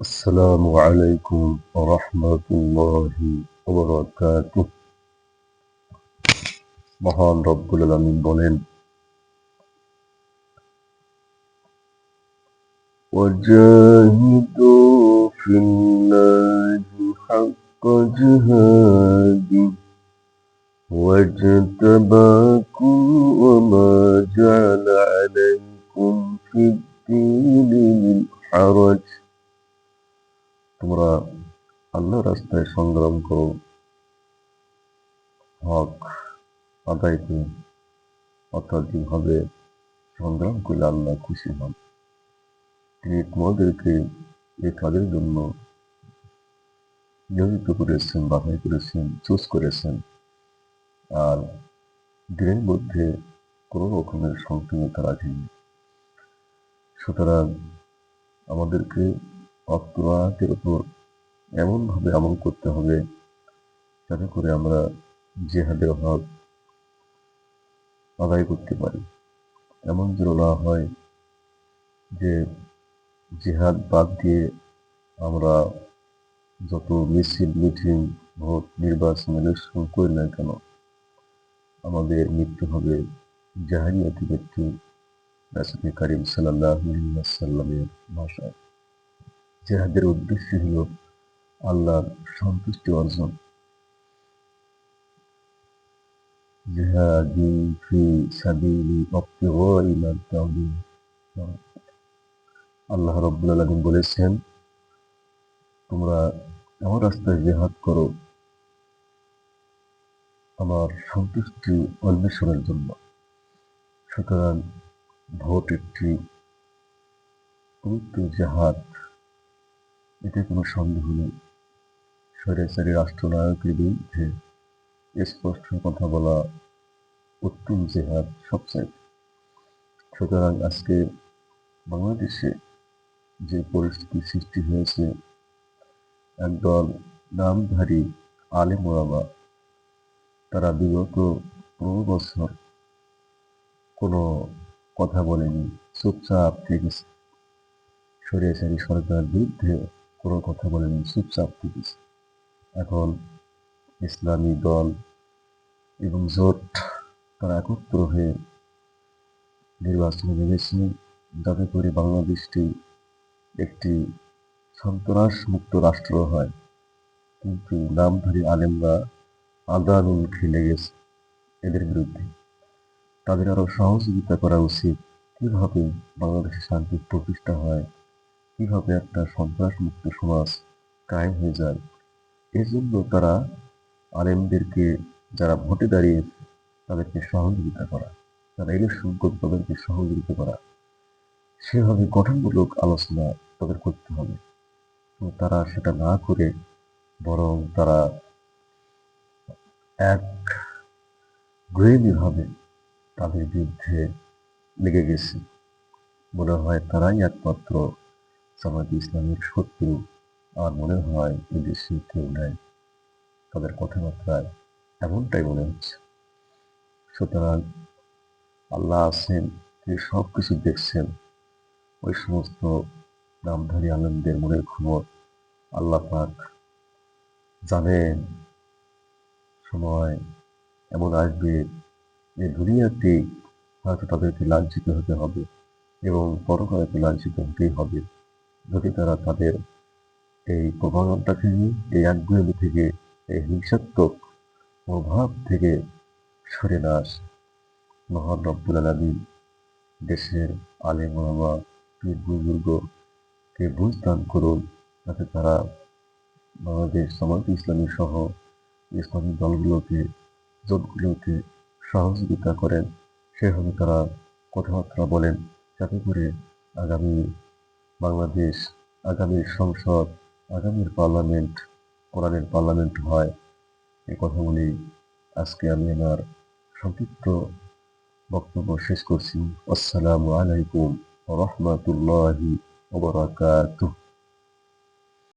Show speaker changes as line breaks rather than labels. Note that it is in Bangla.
السلام عليكم ورحمة الله وبركاته মহান রব্বুল আলামিন বলেন وجاهدوا في الله حق جهاده واجتباكم وما جعل عليكم في الدين من حرج তোমরা আল্লাহ রাস্তায় সংগ্রাম করো। হক আদায় অর্থাৎ যেভাবে সংগ্রাম করলে আল্লাহ খুশি হন। তিনি তোমাদেরকে এই কাজের জন্য নিয়োজিত করেছেন, বাছাই করেছেন, চুজ করেছেন। আর দিনের মধ্যে কোনো রকমের সংকীর্ণতা রাখেনি সুতরাং আমাদেরকে অত্রাতের উপর এমনভাবে আমল করতে হবে যাতে করে আমরা জেহাদের হক আদায় করতে পারি। এমন যেন না হয় যে জেহাদ বাদ দিয়ে আমরা যত মিছিল মিটিং ভোট নির্বাচন ইলেকশন করি না কেন, আমাদের মৃত্যু হবে জাহারিয়াতি মৃত্যু রাসুল করিম সাল্লাহ সাল্লামের ভাষায়। জেহাদের উদ্দেশ্য হল আল্লাহর সন্তুষ্টি অর্জন। আল্লাহ রব্বুল আলামিন বলেছেন, তোমরা আমার রাস্তায় জেহাদ করো, আমার সন্তুষ্টি অন্বেষণের জন্য। সুতরাং ভোট একটি পবিত্র জেহাদ এতে কোনো সন্দেহ নেই। স্বৈরাচারী রাষ্ট্রনায়কের বিরুদ্ধে স্পষ্ট কথা বলা উত্তম জেহাদ সবচেয়ে সুতরাং আজকে বাংলাদেশে যে পরিস্থিতি সৃষ্টি হয়েছে, একদল নামধারী আলে মোরাবা তারা বিগত পনেরো বছর কোনো কথা বলেনি, চুপচাপ থেকেছে সরিয়াচারী সরকার বিরুদ্ধে কোনো কথা বলেনি চুপচাপ থেকেছে এখন ইসলামী দল এবং জোট তারা একত্র হয়ে নির্বাচনে নেমেছে। যাতে করে বাংলাদেশটি একটি সন্ত্রাস মুক্ত রাষ্ট্র হয়। কিন্তু নামধারী আলেমরা আন্দোলন খেলে গেছে এদের বিরুদ্ধে। তাদের আরও সহযোগিতা করা উচিত। কীভাবে বাংলাদেশে শান্তি প্রতিষ্ঠা হয় কীভাবে একটা সন্ত্রাস মুক্ত সমাজ কায়েম হয়ে যায় এজন্য তারা আলেমদেরকে, যারা ভোটে দাঁড়িয়েছে তাদেরকে সহযোগিতা করা, তারা ইলেকশন করবে তাদেরকে সহযোগিতা করা, সেভাবে গঠনমূলক আলোচনা তাদের করতে হবে। তো তারা সেটা না করে বরং তারা এক গৃহীভাবে তাদের বিরুদ্ধে লেগে গেছে। মনে হয় তারাই একমাত্র জামাত ইসলামের শত্রু আর মনে হয় এই এদেশে কেউ নেই। তাদের কথাবার্তায় এমনটাই মনে হচ্ছে। সুতরাং আল্লাহ আছেন, তিনি সব কিছু দেখছেন। ওই সমস্ত নামধারী আনন্দের মনের খবর আল্লাহ পাক জানেন। সময় এমন আসবে যে দুনিয়াতে হয়তো তাদেরকে লাঞ্ছিত হতে হবে এবং পরকালে লাঞ্ছিত হতেই হবে। যদি তারা তাদের এই প্রভাবটা থেকে এই একগুলি থেকে, এই হিংসাত্মক প্রভাব থেকে সরে না আসে। মহান রব্বুল আলমিন দেশের আলে পীর বুজুর্গকে বুঝদান করুন, যাতে তারা বাংলাদেশ সমাজ ইসলামী সহ ইসলামী দলগুলোকে, জোটগুলোকে সহযোগিতা করেন। সেভাবে তারা কথাবার্তা বলেন, যাতে করে আগামী বাংলাদেশ আগামী সংসদ আগামীর পার্লামেন্ট, কোরআনের পার্লামেন্ট হয়। এ কথাগুলি আজকে আমি আমার সংক্ষিপ্ত বক্তব্য শেষ করছি। আসসালামু আলাইকুম রহমতুল্লাহি ওবরাকাতুহ